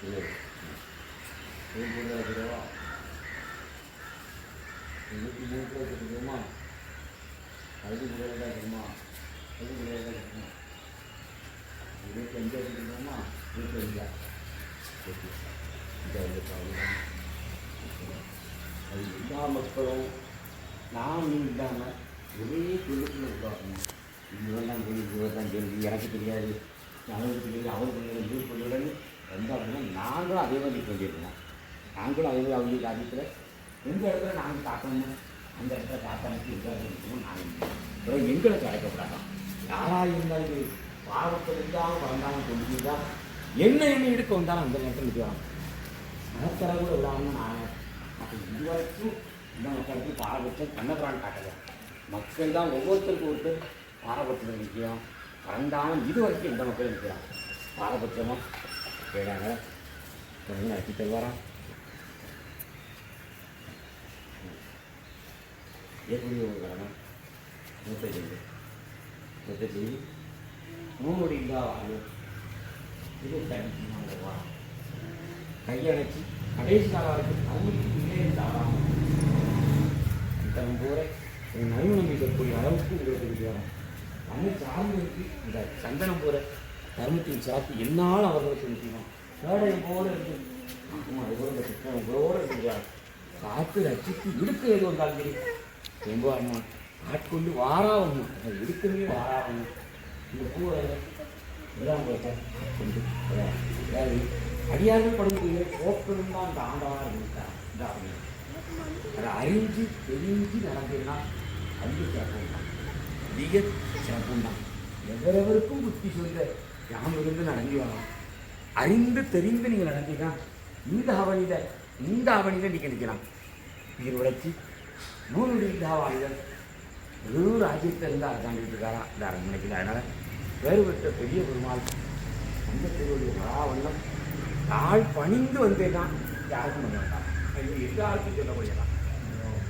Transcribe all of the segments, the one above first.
Yeah. முடியுமா வயிற்றுல முடியுமா வயிற்றுல முடியுமா வயிற்றுல இருபது இருக்குமா இருக்குமா ஐந்து முடியாது ஓகே இந்த இந்த ப்ராப்ளம் அது எல்லா மக்களும் நாம் இல்லாமல் ஒரே குழுக்குள்ள உருவாக்கணும் இவரெல்லாம் இவ்வளோ தான் சொல்லி எனக்கு தெரியாது அவருக்கு தெரியாது அவருக்கு தெரியாது இவர் எந்த அப்படின்னா நாங்களும் அதே மாதிரி சொல்லியிருக்கோம். நாங்களும் அதே அவங்க காரியத்தில் எந்த இடத்துல நாங்கள் பார்க்கணுமோ அந்த இடத்துல காக்கானுக்கு எதாவது இருக்கணும் நாங்கள் அப்புறம் எங்களுக்கு யாராக இருந்தாலும் சரி, பாவத்தில் இருந்தாலும் வந்தாலும் கொண்டு தான் என்ன என்ன எடுக்க வந்தாலும் அந்த நேரத்தில் நிற்கிறாங்க மனத்தர இல்லாமல் நான் அப்போ இதுவரைக்கும் இந்த மக்களுக்கு பாரபட்சம் கண்ணபுரான் காட்டல. மக்கள் தான் ஒவ்வொருத்தருக்கும் ஒருத்தர் பாரபட்சத்தில் நிற்கிறோம் பறந்தாலும் இது வரைக்கும் எந்த மக்களும் நிற்கிறான். பாரபட்சமாக கேடாங்க நடத்தி தருவாராம் எப்படி ஒரு கடமை மூத்த செய்தி மூத்த செய்தி நூறு இல்லா இது தனிச்சு வாரம் கடைசி காலம் வரைக்கும் அவங்களுக்கு உள்ளே இருந்தாலும் தரம் போல ஒரு நறுமணம் இருக்கக்கூடிய அளவுக்கு உங்களுக்கு இருக்கிறோம் நம்மை சார்ந்ததுக்கு இந்த சந்தனம் போகிற தர்மத்தின் சாத்தி என்னால் அவர்களுக்கு முக்கியம் கேடயம் போல இருக்கு ஆமாம் அது போல கிருஷ்ணன் உங்களோட இருக்கிறார் காத்து ரசித்து இடுக்க எது வந்தாலும் தெரியும் ரொம்ப ஆட்கொண்டு வாராவணும். அது இடுக்கவே வாராவணும். இந்த பூவை எல்லாம் போயிட்ட அதாவது அடியார்கள் படும்போது போக்கணும் தான் அந்த ஆண்டவனாக இருக்கார். இந்த அப்படின்னு அதை அறிஞ்சு தெரிஞ்சு நடந்ததுன்னா அது சிறப்பு தான் அதிக சிறப்பு தான் எவரவருக்கும் புத்தி சொல்ல யாம் இருந்து நடந்து வரலாம் அறிந்து தெரிந்து நீங்கள் நடந்தீங்கன்னா இந்த அவனியில் இந்த அவனியில் நீங்கள் நிற்கலாம். உயிர் உழைச்சி நூறு இந்த அவனிதன் வெறும் ராஜ்யத்தை இருந்து அரசாங்கிட்டு இருக்காரா? இந்த அரண்மனைக்கு அதனால் வேறுபட்ட பெரிய பெருமாள் அந்த திருவள்ளுவர் மகாவண்ணம் நாள் பணிந்து வந்தேன்னா யாருக்கும் பண்ண வேண்டாம் இது எல்லாருக்கும் சொல்லக்கூடியதான்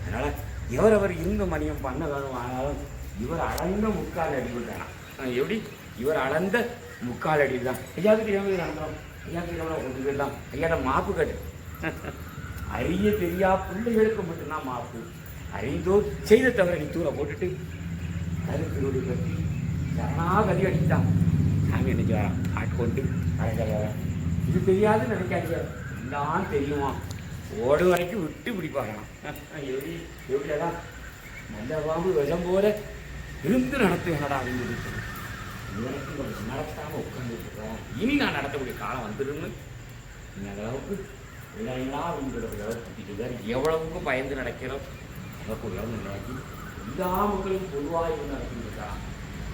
அதனால் எவரவர் இருந்த மணியம் பண்ண வேணும் ஆனாலும் இவர் அளந்த முக்கால் அடி விட்டாராம் எப்படி? இவர் அளந்த முக்கால் அடி தான் ஐயாவுக்கு கிட்ட நடந்தோம் ஐயாவுக்கு தெரியாமல் கொண்டு போயிடலாம் ஐயாட மாப்பு கட்டு அரிய தெரியா பிள்ளைகளுக்கு மட்டும்தான் மாப்பு. அறிந்தோர் செய்த தவறை நீ தூர போட்டுட்டு கருத்தினுடைய கட்டி சரணாகதி அடித்தான் சாமி நினைச்சு வரான். ஆட்கொண்டு அழைக்க இது தெரியாதுன்னு நினைக்காதீங்க. தான் தெரியுமா ஓடு வரைக்கும் விட்டு பிடிப்பாராம். எப்படி எப்படியாதான் நல்ல பாம்பு விஷம் போல இருந்து நடத்துவேனடா அப்படின்னு சொல்லி இதுவரைக்கும் கொஞ்சம் நடத்தாம இனி நான் நடத்தக்கூடிய காலம் வந்துருன்னு இந்த அளவுக்கு இல்லைங்களா அப்படிங்கிற அளவுக்கு எவ்வளவுக்கு பயந்து நடக்கிறோம்? அதற்குள்ள நடக்கி எல்லா மக்களும் பொதுவாக இவங்க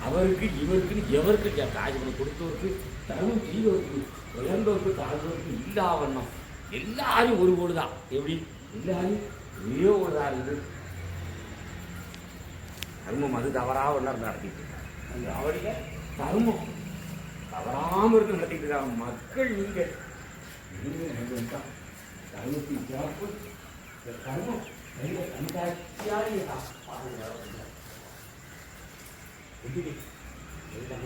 அவருக்கு இவருக்கு எவருக்கு தாஜ்மஹல் கொடுத்தவருக்கு தரும் தீவருக்கு உயர்ந்தவருக்கு தாழ்ந்தவருக்கு இல்லா வண்ணம். எல்லாரும் ஒரு போடு தான் எப்படி? எல்லாரும் ஒரே ஒரு தான் இருந்து தர்மம் அது தவறாக ஒன்றா நடத்திட்டு இருக்காங்க அந்த அவருடைய தர்மம் தவறாமல் இருக்கு நடத்திட்டு இருக்காங்க. மக்கள் நீங்கள். நீங்கள் நடந்துட்டா தர்மத்தின் சிறப்பு 能够咱们其他一行把分的，我们。我这，我们刚。